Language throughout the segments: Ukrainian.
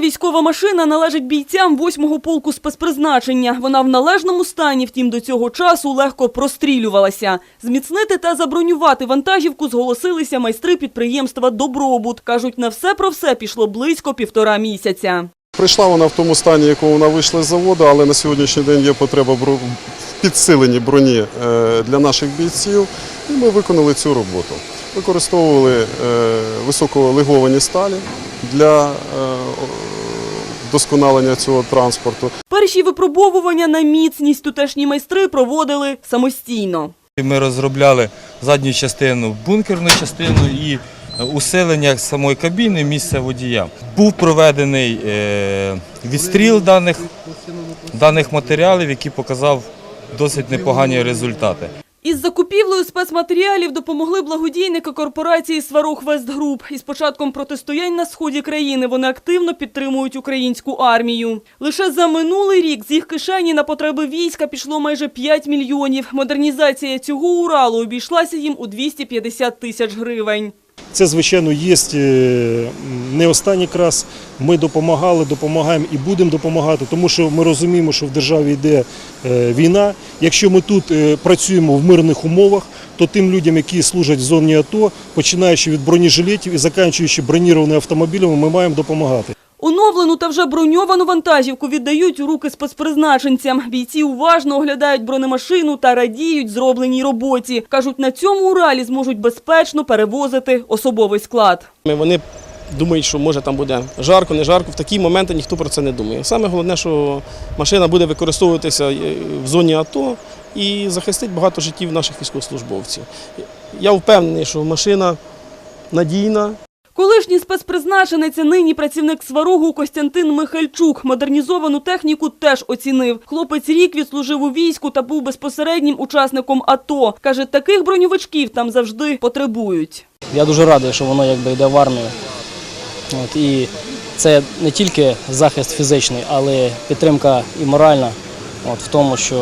Військова машина належить бійцям 8-го полку спецпризначення. Вона в належному стані, втім до цього часу легко прострілювалася. Зміцнити та забронювати вантажівку зголосилися майстри підприємства «Добробут». Кажуть, на все про все пішло близько півтора місяця. Прийшла вона в тому стані, якому вона вийшла з заводу, але на сьогоднішній день є потреба в підсиленні броні е, для наших бійців, і ми виконали цю роботу. Використовували е, високолеговані сталі для е, досконалення цього транспорту. Перші випробовування на міцність тутешні майстри проводили самостійно. Ми розробляли задню частину, бункерну частину і усилення самої кабіни місця водія. Був проведений е, відстріл даних, даних матеріалів, який показав досить непогані результати. Із закупівлею спецматеріалів допомогли благодійники корпорації Сварух Вестгруп». Із початком протистоянь на сході країни вони активно підтримують українську армію. Лише за минулий рік з їх кишені на потреби війська пішло майже 5 мільйонів. Модернізація цього Уралу обійшлася їм у 250 тисяч гривень. Це, звичайно, є е, не останній раз. Ми допомагали, допомагаємо і будемо допомагати, тому що ми розуміємо, що в державі йде е, війна. Якщо ми тут е, працюємо в мирних умовах, то тим людям, які служать в зоні АТО, починаючи від бронежилетів і закінчуючи бронірованими автомобілями, ми маємо допомагати. Оновлену та вже броньовану вантажівку віддають у руки спецпризначенцям. Бійці уважно оглядають бронемашину та радіють зробленій роботі. Кажуть, на цьому Уралі зможуть безпечно перевозити особовий склад. Вони думають, що може там буде жарко, не жарко. В такі моменти ніхто про це не думає. Саме головне, що машина буде використовуватися е, в зоні АТО і захистить багато життів наших військовослужбовців. Я впевнений, що машина надійна, Колишній спецпризначенець, нині працівник сварогу Костянтин Михальчук. Модернізовану техніку теж оцінив. Хлопець рік відслужив у війську та був безпосереднім учасником АТО. Каже, таких броньовичків там завжди потребують. Я дуже радий, що воно якби йде в армію. От, і це не тільки захист фізичний, але підтримка і моральна. От, в тому, що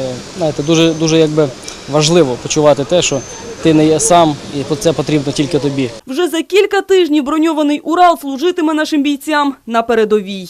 е, знаєте, дуже, дуже якби важливо почувати те, що ти не є сам, і це потрібно тільки тобі. Вже за кілька тижнів броньований Урал служитиме нашим бійцям на передовій.